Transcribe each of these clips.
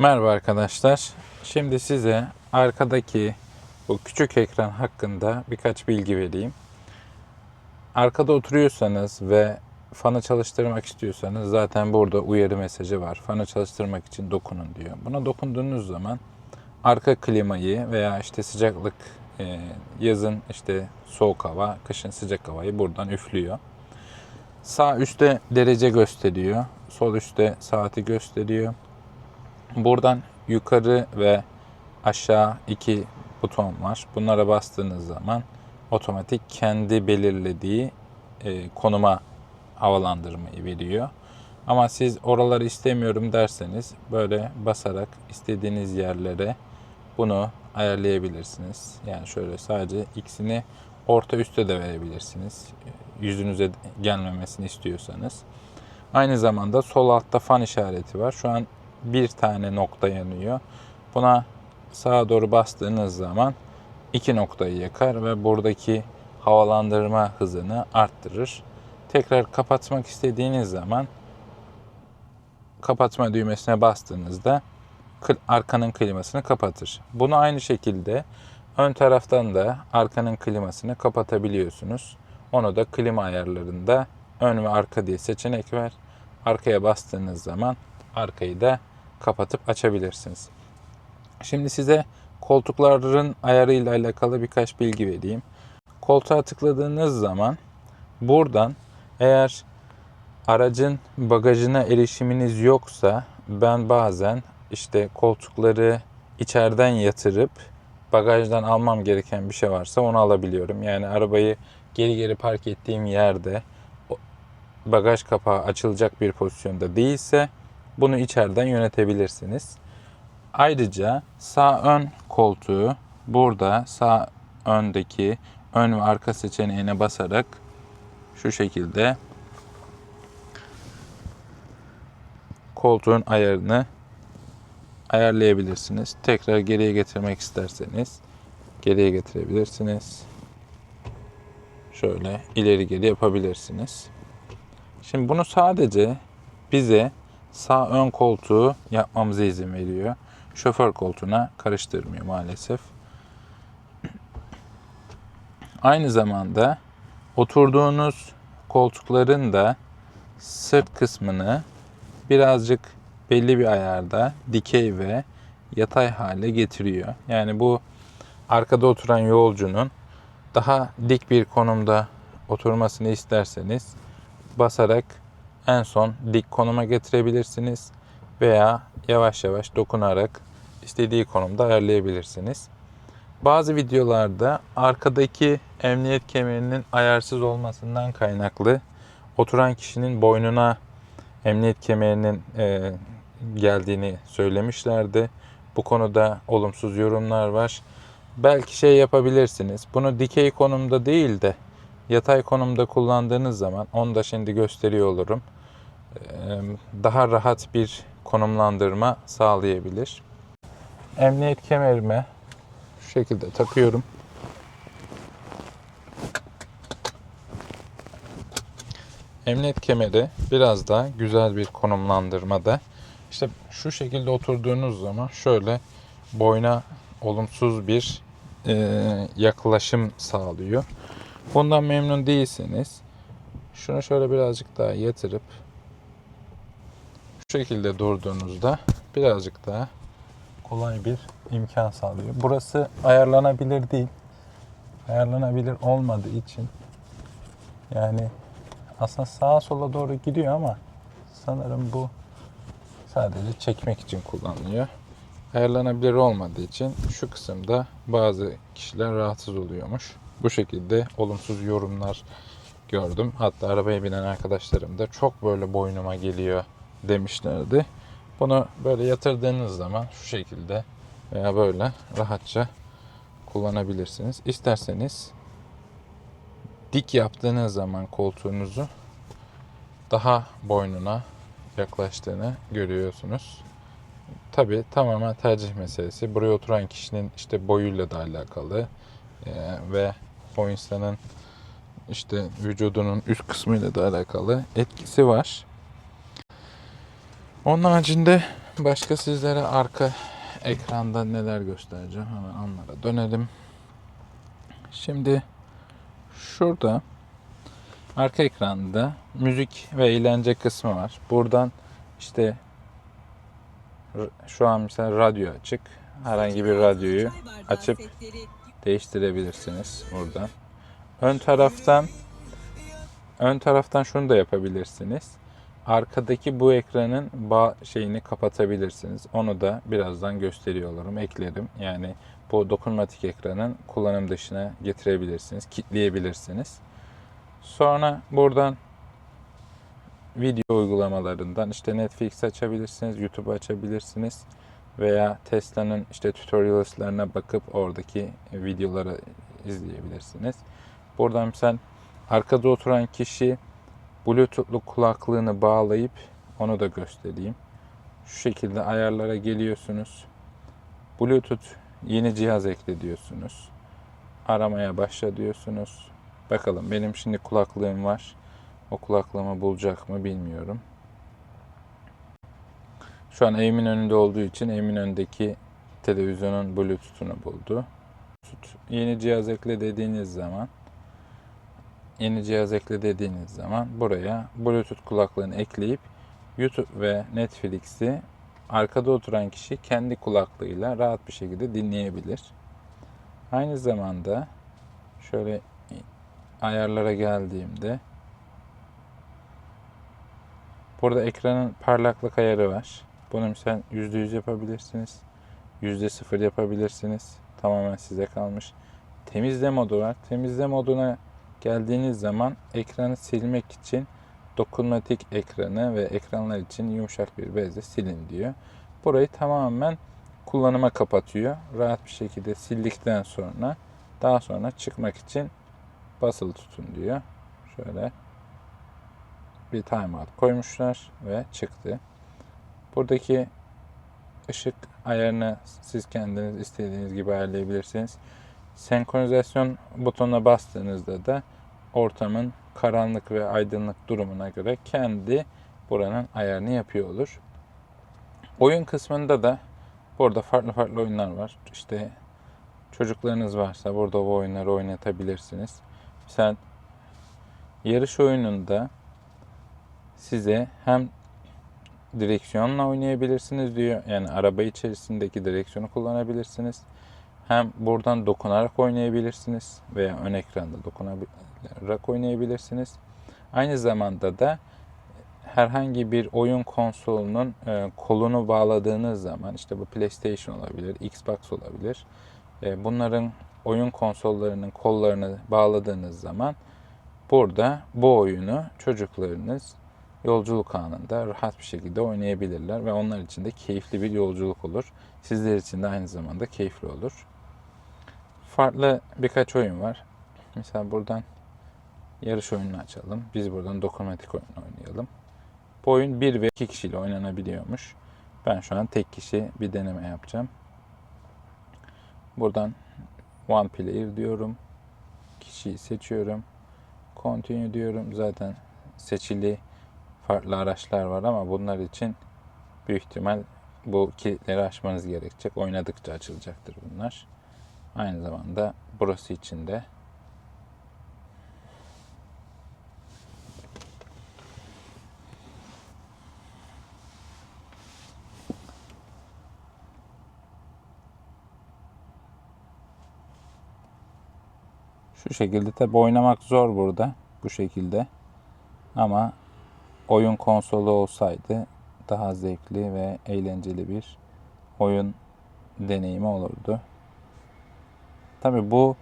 Merhaba arkadaşlar. Şimdi size arkadaki bu küçük ekran hakkında birkaç bilgi vereyim. Arkada oturuyorsanız ve fanı çalıştırmak istiyorsanız zaten burada uyarı mesajı var. Fanı çalıştırmak için dokunun diyor. Buna dokunduğunuz zaman arka klimayı veya işte sıcaklık e, yazın işte soğuk hava, kışın sıcak havayı buradan üflüyor. Sağ üstte derece gösteriyor. Sol üstte saati gösteriyor. Buradan yukarı ve aşağı iki buton var. Bunlara bastığınız zaman otomatik kendi belirlediği e, konuma havalandırmayı veriyor. Ama siz oraları istemiyorum derseniz böyle basarak istediğiniz yerlere bunu ayarlayabilirsiniz. Yani şöyle sadece ikisini orta üste de verebilirsiniz. Yüzünüze gelmemesini istiyorsanız. Aynı zamanda sol altta fan işareti var. Şu an bir tane nokta yanıyor. Buna sağa doğru bastığınız zaman iki noktayı yakar ve buradaki havalandırma hızını arttırır. Tekrar kapatmak istediğiniz zaman kapatma düğmesine bastığınızda arkanın klimasını kapatır. Bunu aynı şekilde ön taraftan da arkanın klimasını kapatabiliyorsunuz. Onu da klima ayarlarında ön ve arka diye seçenek var. Arkaya bastığınız zaman arkayı da kapatıp açabilirsiniz. Şimdi size koltukların ayarıyla alakalı birkaç bilgi vereyim. Koltuğa tıkladığınız zaman buradan eğer aracın bagajına erişiminiz yoksa ben bazen işte koltukları içeriden yatırıp bagajdan almam gereken bir şey varsa onu alabiliyorum. Yani arabayı geri geri park ettiğim yerde bagaj kapağı açılacak bir pozisyonda değilse bunu içeriden yönetebilirsiniz. Ayrıca sağ ön koltuğu burada sağ öndeki ön ve arka seçeneğine basarak şu şekilde koltuğun ayarını ayarlayabilirsiniz. Tekrar geriye getirmek isterseniz geriye getirebilirsiniz. Şöyle ileri geri yapabilirsiniz. Şimdi bunu sadece bize sağ ön koltuğu yapmamıza izin veriyor. Şoför koltuğuna karıştırmıyor maalesef. Aynı zamanda oturduğunuz koltukların da sırt kısmını birazcık belli bir ayarda dikey ve yatay hale getiriyor. Yani bu arkada oturan yolcunun daha dik bir konumda oturmasını isterseniz basarak en son dik konuma getirebilirsiniz veya yavaş yavaş dokunarak istediği konumda ayarlayabilirsiniz. Bazı videolarda arkadaki emniyet kemerinin ayarsız olmasından kaynaklı oturan kişinin boynuna emniyet kemerinin e, geldiğini söylemişlerdi. Bu konuda olumsuz yorumlar var. Belki şey yapabilirsiniz. Bunu dikey konumda değil de yatay konumda kullandığınız zaman onu da şimdi gösteriyor olurum. Daha rahat bir konumlandırma sağlayabilir. Emniyet kemerime şu şekilde takıyorum. Emniyet kemeri biraz daha güzel bir konumlandırmada. İşte şu şekilde oturduğunuz zaman şöyle boyna olumsuz bir yaklaşım sağlıyor. Bundan memnun değilseniz şunu şöyle birazcık daha yatırıp şu şekilde durduğunuzda birazcık daha kolay bir imkan sağlıyor. Burası ayarlanabilir değil. Ayarlanabilir olmadığı için yani aslında sağa sola doğru gidiyor ama sanırım bu sadece çekmek için kullanılıyor. Ayarlanabilir olmadığı için şu kısımda bazı kişiler rahatsız oluyormuş. Bu şekilde olumsuz yorumlar gördüm. Hatta arabaya binen arkadaşlarım da çok böyle boynuma geliyor demişlerdi. Bunu böyle yatırdığınız zaman şu şekilde veya böyle rahatça kullanabilirsiniz. İsterseniz dik yaptığınız zaman koltuğunuzu daha boynuna yaklaştığını görüyorsunuz. Tabi tamamen tercih meselesi. Buraya oturan kişinin işte boyuyla da alakalı Ee, ve insanın işte vücudunun üst kısmıyla da alakalı etkisi var. Onun haricinde başka sizlere arka ekranda neler göstereceğim hemen onlara dönelim. Şimdi şurada arka ekranda müzik ve eğlence kısmı var. Buradan işte şu an mesela radyo açık. Herhangi bir radyoyu açıp değiştirebilirsiniz buradan. Ön taraftan ön taraftan şunu da yapabilirsiniz. Arkadaki bu ekranın bağ şeyini kapatabilirsiniz. Onu da birazdan gösteriyor olurum, eklerim. Yani bu dokunmatik ekranın kullanım dışına getirebilirsiniz, kilitleyebilirsiniz. Sonra buradan video uygulamalarından işte Netflix açabilirsiniz, YouTube açabilirsiniz veya Tesla'nın işte tutorials'larına bakıp oradaki videoları izleyebilirsiniz. Buradan mesela arkada oturan kişi Bluetooth'lu kulaklığını bağlayıp onu da göstereyim. Şu şekilde ayarlara geliyorsunuz. Bluetooth yeni cihaz ekle diyorsunuz. Aramaya başla diyorsunuz. Bakalım benim şimdi kulaklığım var. O kulaklığımı bulacak mı bilmiyorum. Şu an evimin önünde olduğu için evimin önündeki televizyonun Bluetooth'unu buldu. Yeni cihaz ekle dediğiniz zaman yeni cihaz ekle dediğiniz zaman buraya Bluetooth kulaklığını ekleyip YouTube ve Netflix'i arkada oturan kişi kendi kulaklığıyla rahat bir şekilde dinleyebilir. Aynı zamanda şöyle ayarlara geldiğimde burada ekranın parlaklık ayarı var. Bunu sen %100 yapabilirsiniz. %0 yapabilirsiniz. Tamamen size kalmış. Temizle modu var. Temizle moduna geldiğiniz zaman ekranı silmek için dokunmatik ekranı ve ekranlar için yumuşak bir bezle silin diyor. Burayı tamamen kullanıma kapatıyor. Rahat bir şekilde sildikten sonra daha sonra çıkmak için basılı tutun diyor. Şöyle bir timeout koymuşlar ve çıktı. Buradaki ışık ayarını siz kendiniz istediğiniz gibi ayarlayabilirsiniz. Senkronizasyon butonuna bastığınızda da ortamın karanlık ve aydınlık durumuna göre kendi buranın ayarını yapıyor olur. Oyun kısmında da burada farklı farklı oyunlar var. İşte çocuklarınız varsa burada bu oyunları oynatabilirsiniz. Sen yarış oyununda size hem direksiyonla oynayabilirsiniz diyor. Yani araba içerisindeki direksiyonu kullanabilirsiniz. Hem buradan dokunarak oynayabilirsiniz veya ön ekranda dokunarak oynayabilirsiniz. Aynı zamanda da herhangi bir oyun konsolunun e, kolunu bağladığınız zaman işte bu PlayStation olabilir, Xbox olabilir. E, bunların oyun konsollarının kollarını bağladığınız zaman burada bu oyunu çocuklarınız yolculuk anında rahat bir şekilde oynayabilirler ve onlar için de keyifli bir yolculuk olur. Sizler için de aynı zamanda keyifli olur. Farklı birkaç oyun var. Mesela buradan yarış oyununu açalım. Biz buradan dokunmatik oyun oynayalım. Bu oyun 1 ve 2 kişiyle oynanabiliyormuş. Ben şu an tek kişi bir deneme yapacağım. Buradan one player diyorum. Kişiyi seçiyorum. Continue diyorum. Zaten seçili farklı araçlar var ama bunlar için büyük ihtimal bu kilitleri açmanız gerekecek. Oynadıkça açılacaktır bunlar. Aynı zamanda burası için de Şu şekilde tabi oynamak zor burada. Bu şekilde. Ama oyun konsolu olsaydı daha zevkli ve eğlenceli bir oyun deneyimi olurdu. Tabi bu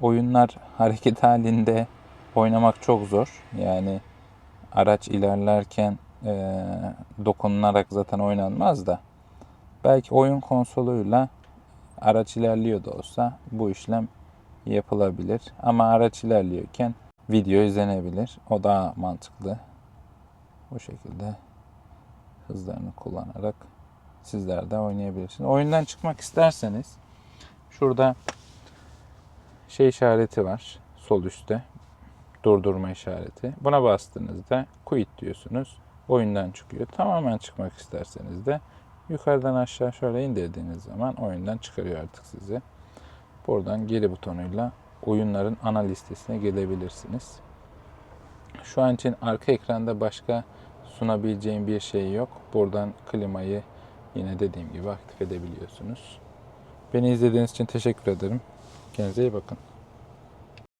oyunlar hareket halinde oynamak çok zor. Yani araç ilerlerken e, dokunarak zaten oynanmaz da belki oyun konsoluyla araç ilerliyor da olsa bu işlem yapılabilir. Ama araç ilerliyorken video izlenebilir. O daha mantıklı. Bu şekilde hızlarını kullanarak sizler de oynayabilirsiniz. Oyundan çıkmak isterseniz şurada şey işareti var sol üstte. Durdurma işareti. Buna bastığınızda quit diyorsunuz. Oyundan çıkıyor. Tamamen çıkmak isterseniz de Yukarıdan aşağı şöyle indirdiğiniz zaman oyundan çıkarıyor artık sizi. Buradan geri butonuyla oyunların ana listesine gelebilirsiniz. Şu an için arka ekranda başka sunabileceğim bir şey yok. Buradan klimayı yine dediğim gibi aktif edebiliyorsunuz. Beni izlediğiniz için teşekkür ederim. Kendinize iyi bakın.